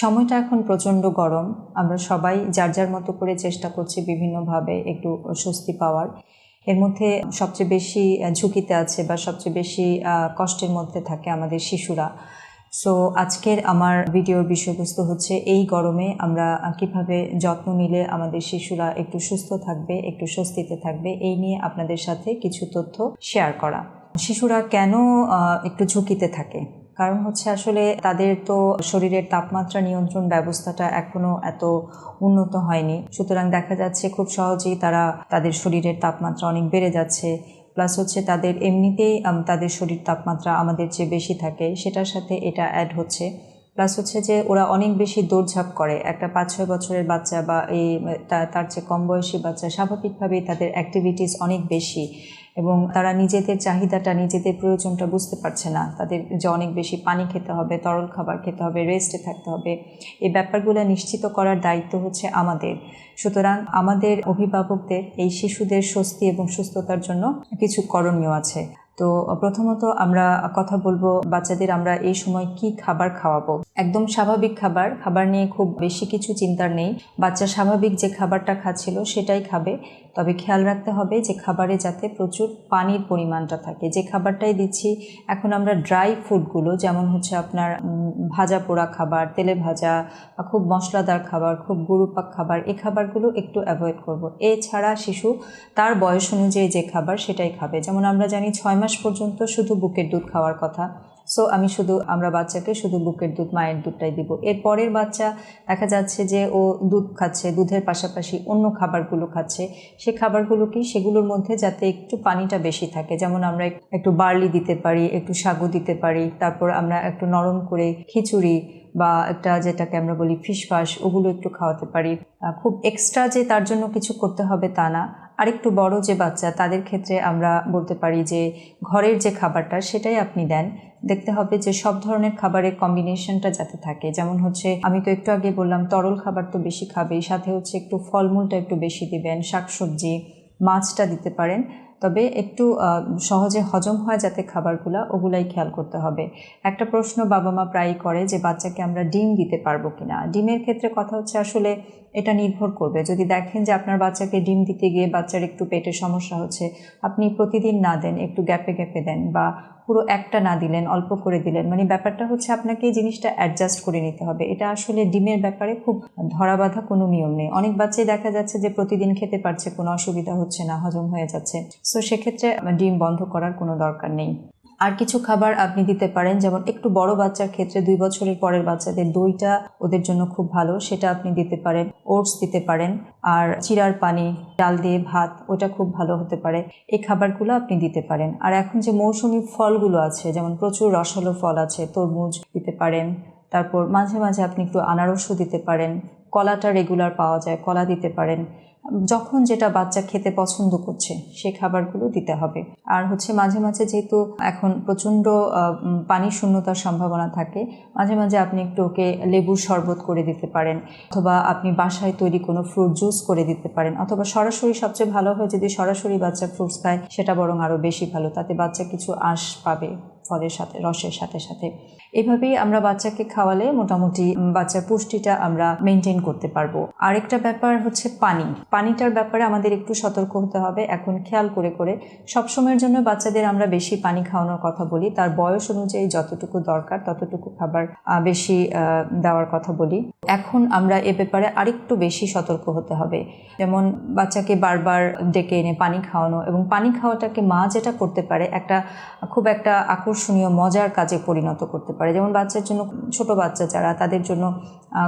সময়টা এখন প্রচণ্ড গরম। আমরা সবাই যার যার মতো করে চেষ্টা করছি বিভিন্নভাবে একটু স্বস্তি পাওয়ার। এর মধ্যে সবচেয়ে বেশি ঝুঁকিতে আছে বা সবচেয়ে বেশি কষ্টের মধ্যে থাকে আমাদের শিশুরা। সো আজকের আমার ভিডিওর বিষয়বস্তু হচ্ছে এই গরমে আমরা কীভাবে যত্ন নিলে আমাদের শিশুরা একটু সুস্থ থাকবে, একটু স্বস্তিতে থাকবে, এই নিয়ে আপনাদের সাথে কিছু তথ্য শেয়ার করা। শিশুরা কেন একটু ঝুঁকিতে থাকে? কারণ হচ্ছে আসলে তাদের তো শরীরের তাপমাত্রা নিয়ন্ত্রণ ব্যবস্থাটা এখনও এত উন্নত হয়নি। সুতরাং দেখা যাচ্ছে খুব সহজেই তারা তাদের শরীরের তাপমাত্রা অনেক বেড়ে যাচ্ছে। প্লাস হচ্ছে তাদের এমনিতেই তাদের শরীর তাপমাত্রা আমাদের চেয়ে বেশি থাকে, সেটার সাথে এটা অ্যাড হচ্ছে। প্লাস হচ্ছে যে ওরা অনেক বেশি দৌড়ঝাঁপ করে। একটা পাঁচ ছয় বছরের বাচ্চা বা এই তার চেয়ে কম বয়সী বাচ্চা স্বাভাবিকভাবেই তাদের অ্যাক্টিভিটিস অনেক বেশি এবং তারা নিজেদের চাহিদাটা, নিজেদের প্রয়োজনটা বুঝতে পারছে না। তাদের যে অনেক বেশি পানি খেতে হবে, তরল খাবার খেতে হবে রেস্টে থাকতে হবে। এই ব্যাপারগুলো নিশ্চিত করার দায়িত্ব হচ্ছে আমাদের। সুতরাং আমাদের অভিভাবকদের, এই শিশুদের স্বস্তি এবং সুস্থতার জন্য কিছু করণীয় আছে। তো প্রথমত আমরা কথা বলব বাচ্চাদের আমরা এই সময় কি খাবার খাওয়াবো। একদম স্বাভাবিক খাবার খাবার নিয়ে খুব বেশি কিছু চিন্তার নেই। বাচ্চা স্বাভাবিক যে খাবারটা খাচ্ছিল সেটাই খাবে। তবে খেয়াল রাখতে হবে যে খাবারে যাতে প্রচুর পানির পরিমাণটা থাকে। যে খাবারটাই দিচ্ছি, এখন আমরা ড্রাই ফুডগুলো যেমন হচ্ছে আপনার ভাজা পোড়া খাবার, তেলে ভাজা বা খুব মশলাদার খাবার, খুব গুরুপাক খাবার এই খাবারগুলো একটু অ্যাভয়েড করব। এছাড়া শিশু তার বয়স অনুযায়ী যে খাবার সেটাই খাবে। যেমন আমরা জানি ছয় মাস পর্যন্ত শুধু বুকের দুধ খাওয়ার কথা। সো আমি শুধু, আমরা বাচ্চাকে শুধু বুকের দুধ, মায়ের দুধটাই দিব। এর পরের বাচ্চা দেখা যাচ্ছে যে ও দুধ খাচ্ছে, দুধের পাশাপাশি অন্য খাবারগুলো খাচ্ছে। সে খাবারগুলো কি? সেগুলোর মধ্যে যাতে একটু পানিটা বেশি থাকে। যেমন আমরা একটু বার্লি দিতে পারি, একটু সাগু দিতে পারি, তারপর আমরা একটু নরম করে খিচুড়ি বা একটা যেটাকে আমরা বলি ফিশফাস ওগুলো একটু খাওয়াতে পারি। খুব এক্সট্রা যে তার জন্য কিছু করতে হবে তা না। আরেকটু বড় যে বাচ্চা, তাদের ক্ষেত্রে আমরা বলতে পারি যে ঘরের যে খাবারটা সেটাই আপনি দেন। দেখতে হবে যে সব ধরনের খাবারের কম্বিনেশনটা যাতে থাকে। যেমন হচ্ছে, আমি তো একটু আগে বললাম, তরল খাবার তো বেশি খাবেই, সাথে হচ্ছে একটু ফলমূলটা একটু বেশি দিবেন, শাকসবজি, মাছটা দিতে পারেন। তবে একটু সহজে হজম হয় যাতে খাবারগুলো, ওগুলাই খেয়াল করতে হবে। একটা প্রশ্ন বাবা মা প্রায়ই করে যে, বাচ্চাকে আমরা ডিম দিতে পারব কি না ডিমের ক্ষেত্রে কথা হচ্ছে আসলে এটা নির্ভর করবে। যদি দেখেন যে, আপনার বাচ্চাকে ডিম দিতে গিয়ে বাচ্চার একটু পেটের সমস্যা হচ্ছে, আপনি প্রতিদিন না দেন, একটু গ্যাপে গ্যাপে দেন বা পুরো একটা না দিলেন, অল্প করে দিলেন। মানে ব্যাপারটা হচ্ছে আপনাকে এই জিনিসটা অ্যাডজাস্ট করে নিতে হবে। এটা আসলে ডিমের ব্যাপারে খুব ধরা বাঁধা কোনো নিয়ম নেই। অনেক বাচ্চাই দেখা যাচ্ছে যে প্রতিদিন খেতে পারছে, কোনো অসুবিধা হচ্ছে না, হজম হয়ে যাচ্ছে। সো সেক্ষেত্রে ডিম বন্ধ করার কোনো দরকার নেই। আর কিছু খাবার আপনি দিতে পারেন, যেমন একটু বড় বাচ্চার ক্ষেত্রে দুই বছরের পরের বাচ্চাদের দইটা ওদের জন্য খুব ভালো, সেটা আপনি দিতে পারেন, ওটস দিতে পারেন, আর চিরার পানি, ডাল দিয়ে ভাত, ওটা খুব ভালো হতে পারে। এই খাবারগুলো আপনি দিতে পারেন। আর এখন যে মৌসুমি ফলগুলো আছে, যেমন প্রচুর রসালো ফল আছে, তরমুজ দিতে পারেন, তারপর মাঝে মাঝে আপনি একটু আনারসও দিতে পারেন, কলাটা রেগুলার পাওয়া যায়, কলা দিতে পারেন। যখন যেটা বাচ্চা খেতে পছন্দ করছে সেই খাবারগুলো দিতে হবে। আর হচ্ছে মাঝে মাঝে যেহেতু এখন প্রচণ্ড পানি শূন্যতার সম্ভাবনা থাকে, মাঝে মাঝে আপনি একটু ওকে লেবুর শরবত করে দিতে পারেন, অথবা আপনি বাসায় তৈরি কোনো ফ্রুট জুস করে দিতে পারেন, অথবা সরাসরি সবচেয়ে ভালো হয় যদি সরাসরি বাচ্চা ফ্রুটস খায়, সেটা বরং আরও বেশি ভালো, তাতে বাচ্চা কিছু আঁশ পাবে। ফলের সাথে, রসের সাথে সাথে। এভাবেই আমরা বাচ্চাকে খাওয়ালে মোটামুটি বাচ্চার পুষ্টিটা আমরা মেনটেন করতে পারব। আরেকটা ব্যাপার হচ্ছে পানি। পানিটার ব্যাপারে আমাদের একটু সতর্ক হতে হবে। এখন খেয়াল করে করে সবসময়ের জন্য বাচ্চাদের আমরা বেশি পানি খাওয়ানোর কথা বলি। তার বয়স অনুযায়ী যতটুকু দরকার, ততটুকু খাবার বেশি দেওয়ার কথা বলি। এখন আমরা এ ব্যাপারে আরেকটু বেশি সতর্ক হতে হবে। যেমন বাচ্চাকে বারবার ডেকে এনে পানি খাওয়ানো এবং পানি খাওয়াটাকে মা যেটা করতে পারে, একটা খুব একটা আকর্ষণীয়, মজার কাজে পরিণত করতে পারে। যেমন বাচ্চার জন্য ছোট বাচ্চা যারা, তাদের জন্য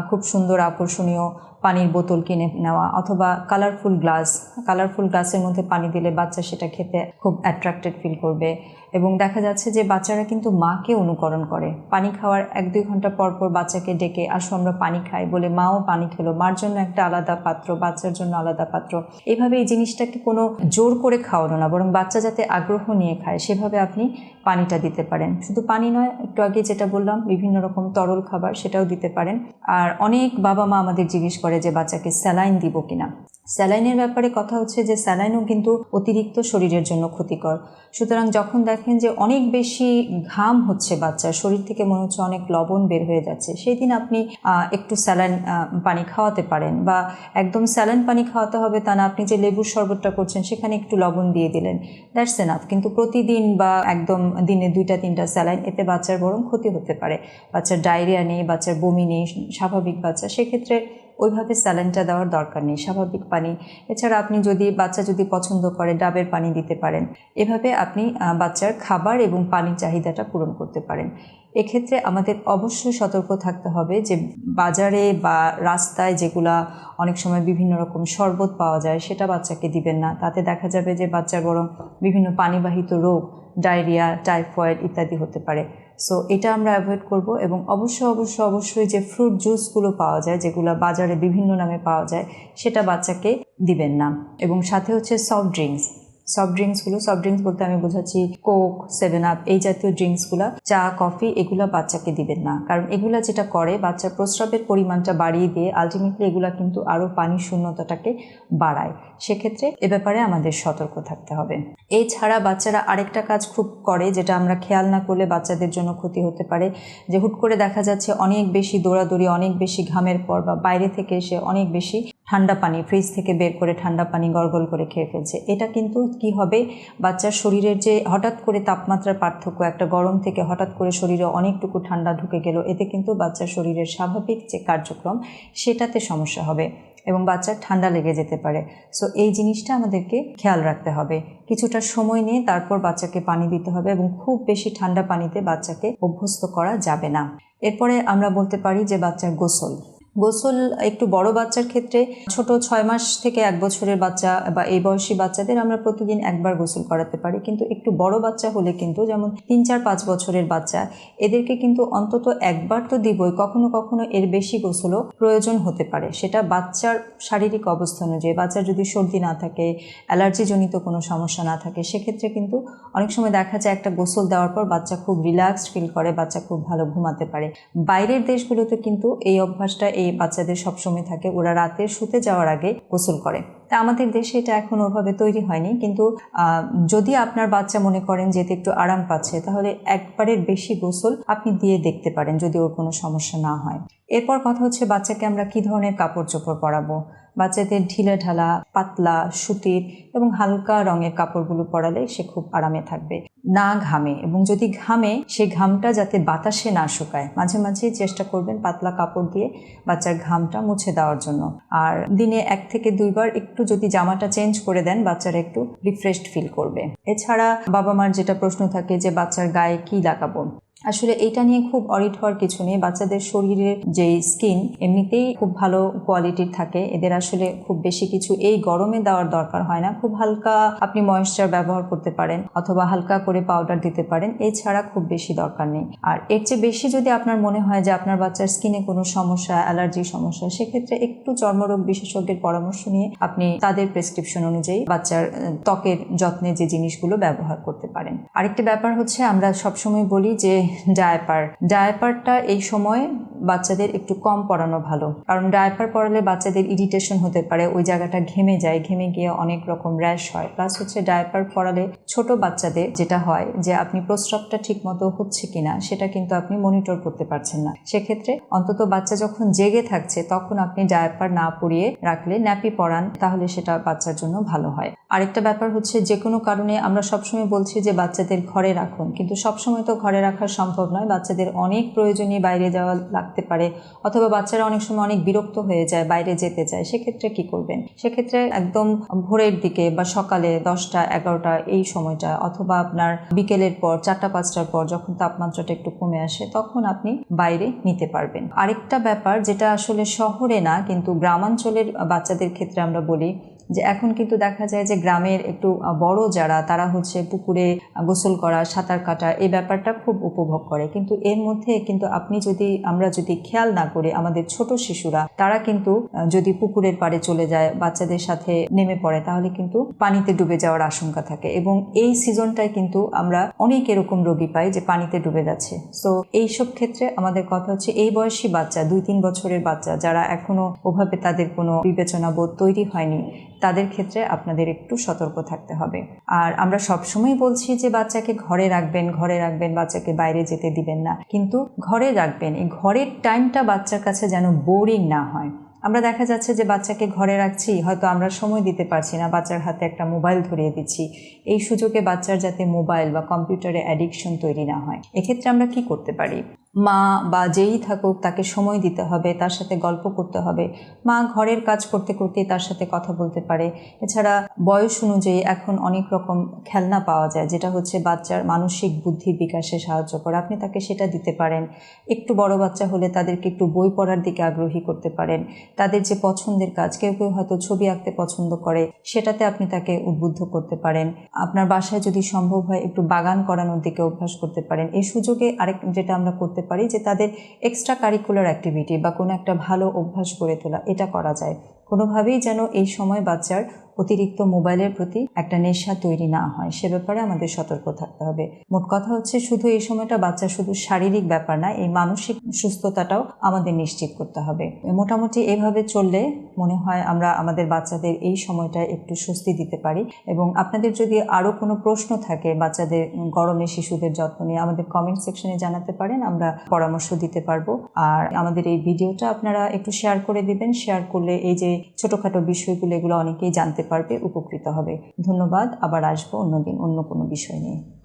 খুব সুন্দর আকর্ষণীয় পানির বোতল কিনে নেওয়া অথবা কালারফুল গ্লাস কালারফুল গ্লাসের মধ্যে পানি দিলে বাচ্চা সেটা খেতে খুব অ্যাট্রাক্টেড ফিল করবে। এবং দেখা যাচ্ছে যে বাচ্চারা কিন্তু মাকে অনুকরণ করে। পানি খাওয়ার এক দুই ঘণ্টা পর পর বাচ্চাকে ডেকে, আসো আমরা পানি খাই। বলে মাও পানি খেলো। মার জন্য একটা আলাদা পাত্র, বাচ্চার জন্য আলাদা পাত্র। এভাবে এই জিনিসটাকে কোনো জোর করে খাওয়ানো না, বরং বাচ্চা যাতে আগ্রহ নিয়ে খায়, সেভাবে আপনি পানিটা দিতে পারেন। শুধু পানি নয়, একটু আগে যেটা বললাম, বিভিন্ন রকম তরল খাবার সেটাও দিতে পারেন। আর অনেক বাবা মা আমাদের জিজ্ঞেস করে যে বাচ্চাকে স্যালাইন দিব কিনা। স্যালাইনের ব্যাপারে কথা হচ্ছে যে স্যালাইনও কিন্তু অতিরিক্ত শরীরের জন্য ক্ষতিকর। সুতরাং যখন দেখা দেখেন যে অনেক বেশি ঘাম হচ্ছে বাচ্চার, শরীর থেকে মনে হচ্ছে অনেক লবণ বের হয়ে যাচ্ছে। সেই দিন আপনি একটু স্যালাইন পানি খাওয়াতে পারেন বা একদম স্যালাইন পানি খাওয়াতে হবে তা না, আপনি যে লেবুর শরবতটা করছেন সেখানে একটু লবণ দিয়ে দিলেন। That's enough. কিন্তু প্রতিদিন বা একদম দিনে দুইটা, তিনটা স্যালাইন, এতে বাচ্চার বরং ক্ষতি হতে পারে। বাচ্চার ডায়রিয়া নেই, বাচ্চার বমি নেই, স্বাভাবিক বাচ্চা। সেক্ষেত্রে ওইভাবে স্যালাইনটা দেওয়ার দরকার নেই, স্বাভাবিক পানি। এছাড়া আপনি যদি, বাচ্চা যদি পছন্দ করে, ডাবের পানি দিতে পারেন। এভাবে আপনি বাচ্চার খাবার এবং পানির চাহিদাটা পূরণ করতে পারেন। এক্ষেত্রে আমাদের অবশ্যই সতর্ক থাকতে হবে যে, বাজারে বা রাস্তায় যেগুলা অনেক সময় বিভিন্ন রকম শরবত পাওয়া যায়, সেটা বাচ্চাকে দিবেন না। তাতে দেখা যাবে যে বাচ্চার বরং বিভিন্ন পানিবাহিত রোগ, ডায়রিয়া, টাইফয়েড ইত্যাদি হতে পারে। সো এটা আমরা অ্যাভয়েড করব এবং অবশ্য অবশ্য, অবশ্যই যে ফ্রুট জুসগুলো পাওয়া যায়, যেগুলো বাজারে বিভিন্ন নামে পাওয়া যায়, সেটা বাচ্চাকে দিবেন না। এবং সাথে হচ্ছে সফট ড্রিঙ্কস সফট ড্রিঙ্কসগুলো সফট ড্রিঙ্কস বলতে আমি বোঝাচ্ছি কোক সেভেন আপ এই জাতীয় ড্রিঙ্কসগুলো চা কফি এগুলো বাচ্চাকে দিবেন না। কারণ এগুলা যেটা করে, বাচ্চার প্রস্রাবের পরিমাণটা বাড়িয়ে দিয়ে আলটিমেটলি এগুলা কিন্তু আরও পানি শূন্যতাটাকে বাড়ায়। সেক্ষেত্রে এ ব্যাপারে আমাদের সতর্ক থাকতে হবে। এছাড়া বাচ্চারা আরেকটা কাজ খুব করে, যেটা আমরা খেয়াল না করলে বাচ্চাদের জন্য ক্ষতি হতে পারে, যে হুট করে দেখা যাচ্ছে অনেক বেশি দৌড়াদৌড়ি, অনেক বেশি ঘামের পর বা বাইরে থেকে এসে অনেক বেশি ঠান্ডা পানি ফ্রিজ থেকে বের করে ঠান্ডা পানি গড়গড় করে খেয়ে ফেলছে। এটা কিন্তু কি হবে? বাচ্চার শরীরের যে হঠাৎ করে তাপমাত্রার পার্থক্য, একটা গরম থেকে হঠাৎ করে শরীরে অনেকটুকু ঠান্ডা ঢুকে গেল, এতে কিন্তু বাচ্চার শরীরের স্বাভাবিক যে কার্যক্রম, সেটাতে সমস্যা হবে এবং বাচ্চার ঠান্ডা লেগে যেতে পারে। সো এই জিনিসটা আমাদেরকে খেয়াল রাখতে হবে। কিছুটা সময় নিয়ে তারপর বাচ্চাকে পানি দিতে হবে এবং খুব বেশি ঠান্ডা পানিতে বাচ্চাকে অভ্যস্ত করা যাবে না। এরপরে আমরা বলতে পারি যে বাচ্চার গোসল। গোসল একটু বড় বাচ্চার ক্ষেত্রে ছোট ছয় মাস থেকে এক বছরের বাচ্চা বা এই বয়সী বাচ্চাদের আমরা প্রতিদিন একবার গোসল করাতে পারি। কিন্তু একটু বড় বাচ্চা হলে কিন্তু যেমন তিন, চার, পাঁচ বছরের বাচ্চা, এদেরকে কিন্তু অন্তত একবার তো দিবই, কখনো কখনো এর বেশি গোসলও প্রয়োজন হতে পারে। সেটা বাচ্চার শারীরিক অবস্থা অনুযায়ী, বাচ্চার যদি সর্দি না থাকে, অ্যালার্জিজনিত কোনো সমস্যা না থাকে, সেক্ষেত্রে কিন্তু অনেক সময় দেখা যায় একটা গোসল দেওয়ার পর বাচ্চা খুব রিল্যাক্সড ফিল করে, বাচ্চা খুব ভালো ঘুমাতে পারে। বাইরের দেশগুলোতে কিন্তু এই অভ্যাসটা এই বাচ্চাদের সবসময় থাকে। ওরা রাতে শুতে যাওয়ার আগে গোসল করে। তা আমাদের দেশে এটা এখন ওভাবে তৈরি হয়নি। কিন্তু যদি আপনার বাচ্চা মনে করেন যে এতে একটু আরাম পাচ্ছে, তাহলে একবারের বেশি গোসল আপনি দিয়ে দেখতে পারেন যদি ওর কোনো সমস্যা না হয়। এরপর কথা হচ্ছে বাচ্চাকে আমরা কি ধরনের কাপড় চোপড় পরাবো? বাচ্চাদের ঢিলে ঢালা, পাতলা, সুতির এবং হালকা রঙের কাপড়গুলো পরালে সে খুব আরামে থাকবে। না ঘামে এবং যদি ঘামে, সে ঘামটা যাতে বাতাসে না শুকায়। মাঝে মাঝে চেষ্টা করবেন পাতলা কাপড় দিয়ে বাচ্চার ঘামটা মুছে দেওয়ার জন্য। আর দিনে এক থেকে দুইবার একটু যদি জামাটা চেঞ্জ করে দেন, বাচ্চারা একটু রিফ্রেশড ফিল করবে। এছাড়া বাবা মার যেটা প্রশ্ন থাকে যে, বাচ্চার গায়ে কি লাগাবো? আসলে এটা নিয়ে খুব অরিট হওয়ার কিছু নেই। বাচ্চাদের শরীরের যে স্কিন, এমনিতেই খুব ভালো কোয়ালিটির থাকে। এদের আসলে খুব বেশি কিছু এই গরমে দেওয়ার দরকার হয় না। খুব হালকা আপনি ময়েশ্চার ব্যবহার করতে পারেন অথবা হালকা করে পাউডার দিতে পারেন। এছাড়া খুব বেশি দরকার নেই। আর এর চেয়ে বেশি যদি আপনার মনে হয় যে আপনার বাচ্চার স্কিনে কোনো সমস্যা, অ্যালার্জি সমস্যা, সেক্ষেত্রে একটু চর্মরোগ বিশেষজ্ঞের পরামর্শ নিয়ে আপনি তাদের প্রেসক্রিপশন অনুযায়ী বাচ্চার ত্বকের যত্নে যে জিনিসগুলো ব্যবহার করতে পারেন। আরেকটি ব্যাপার হচ্ছে আমরা সবসময় বলি যে ডায়াপার। ডায়াপারটা এই সময় বাচ্চাদের একটু কম পরানো ভালো। কারণ ডায়াপার পরালে বাচ্চাদের ইরিটেশন হতে পারে, ওই জায়গাটা ঘেমে যায়, ঘেমে গিয়ে অনেক রকম র্যাশ হয়। প্লাস হচ্ছে ডায়াপার পরালে ছোট বাচ্চাদের যেটা হয় যে, আপনি প্রস্রাবটা ঠিক মতো হচ্ছে কিনা, সেটা কিন্তু আপনি মনিটর করতে পারছেন না। সেক্ষেত্রে অন্তত বাচ্চা যখন জেগে থাকছে, তখন আপনি ডায়াপার না পরিয়ে রাখলে ন্যাপি পরান, তাহলে সেটা বাচ্চার জন্য ভালো হয়। আরেকটা ব্যাপার হচ্ছে যে কোনো কারণে আমরা সবসময় বলছি যে, বাচ্চাদের ঘরে রাখুন। কিন্তু সবসময় তো ঘরে রাখা সম্ভব নয়। বাচ্চাদের অনেক প্রয়োজনীয় বাইরে যাওয়া লাগতে পারে অথবা বাচ্চারা অনেক সময় অনেক বিরক্ত হয়ে যায়, বাইরে যেতে চায় সেক্ষেত্রে কি করবেন? সেক্ষেত্রে একদম ভোরের দিকে বা সকালে দশটা, এগারোটা এই সময়টা অথবা আপনার বিকেলের পর চারটা, পাঁচটার পর যখন তাপমাত্রাটা একটু কমে আসে তখন আপনি বাইরে নিতে পারবেন। আরেকটা ব্যাপার যেটা আসলে শহরে না, কিন্তু গ্রামাঞ্চলের বাচ্চাদের ক্ষেত্রে আমরা বলি যে এখন কিন্তু দেখা যায় যে গ্রামের একটু বড় যারা, তারা হচ্ছে পুকুরে গোসল করা, সাঁতার কাটা, এই ব্যাপারটা খুব উপভোগ করে। কিন্তু এর মধ্যে কিন্তু আপনি যদি, আমরা যদি খেয়াল না করি আমাদের ছোট শিশুরা, তারা কিন্তু যদি পুকুরের পাড়ে চলে যায়, বাচ্চাদের সাথে নেমে পড়ে, তাহলে কিন্তু পানিতে ডুবে যাওয়ার আশঙ্কা থাকে। এবং এই সিজনটায় কিন্তু আমরা অনেক এরকম রোগী পাই যে পানিতে ডুবে যাচ্ছে। সো এইসব ক্ষেত্রে আমাদের কথা হচ্ছে, এই বয়সী বাচ্চা, দুই তিন বছরের বাচ্চা, যারা এখনও ওভাবে তাদের কোনো বিবেচনা বোধ তৈরি হয়নি তাদের ক্ষেত্রে আপনাদের একটু সতর্ক থাকতে হবে। আর আমরা সবসময় বলছি যে, বাচ্চাকে ঘরে রাখবেন ঘরে রাখবেন, বাচ্চাকে বাইরে যেতে দিবেন না। কিন্তু ঘরে রাখবেন, এই ঘরের টাইমটা বাচ্চার কাছে যেন বোরিং না হয়। আমরা দেখা যাচ্ছে যে, বাচ্চাকে ঘরে রাখছি, হয়তো আমরা সময় দিতে পারছি না, বাচ্চার হাতে একটা মোবাইল ধরিয়ে দিচ্ছি। এই সুযোগে বাচ্চার যাতে মোবাইল বা কম্পিউটারে অ্যাডিকশন তৈরি না হয়। এক্ষেত্রে আমরা কি করতে পারি? মা বা যেই থাকুক তাকে সময় দিতে হবে, তার সাথে গল্প করতে হবে। মা ঘরের কাজ করতে করতে তার সাথে কথা বলতে পারে। এছাড়া বয়স অনুযায়ী এখন অনেক রকম খেলনা পাওয়া যায়, যেটা হচ্ছে বাচ্চার মানসিক বুদ্ধি বিকাশে সাহায্য করে। আপনি তাকে সেটা দিতে পারেন। একটু বড় বাচ্চা হলে তাদেরকে একটু বই পড়ার দিকে আগ্রহী করতে পারেন। তাদের যে পছন্দের কাজ, কেউ কেউ হয়তো ছবি আঁকতে পছন্দ করে, সেটাতে আপনি তাকে উদ্বুদ্ধ করতে পারেন। আপনার বাসায় যদি সম্ভব হয় একটু বাগান করানোর দিকে অভ্যাস করতে পারেন। এই সুযোগে আরেক, যেটা আমরা করতে পারি যে তাদের এক্সট্রা কারিকুলার অ্যাক্টিভিটি বা কোনো একটা ভালো অভ্যাস গড়ে তোলা, এটা করা যায়। কোনোভাবেই যেন এই সময় বাচ্চার অতিরিক্ত মোবাইলের প্রতি একটা নেশা তৈরি না হয়, সে ব্যাপারে আমাদের সতর্ক থাকতে হবে। মোট কথা হচ্ছে শুধু এই সময়টা বাচ্চা শুধু শারীরিক ব্যাপার না, এই মানসিক সুস্থতাটাও আমাদের নিশ্চিত করতে হবে। মোটামুটি এভাবে চললে মনে হয় আমরা আমাদের বাচ্চাদের এই সময়টা একটু স্বস্তি দিতে পারি। এবং আপনাদের যদি আরও কোনো প্রশ্ন থাকে বাচ্চাদের গরমে শিশুদের যত্ন নিয়ে, আমাদের কমেন্ট সেকশনে জানাতে পারেন, আমরা পরামর্শ দিতে পারব। আর আমাদের এই ভিডিওটা আপনারা একটু শেয়ার করে দিবেন। শেয়ার করলে এই যে ছোটোখাটো বিষয়গুলো, এগুলো অনেকেই জানতে পারবে উপকৃত হবে। ধন্যবাদ আবার আসব অন্যদিন অন্য কোনো বিষয় নিয়ে।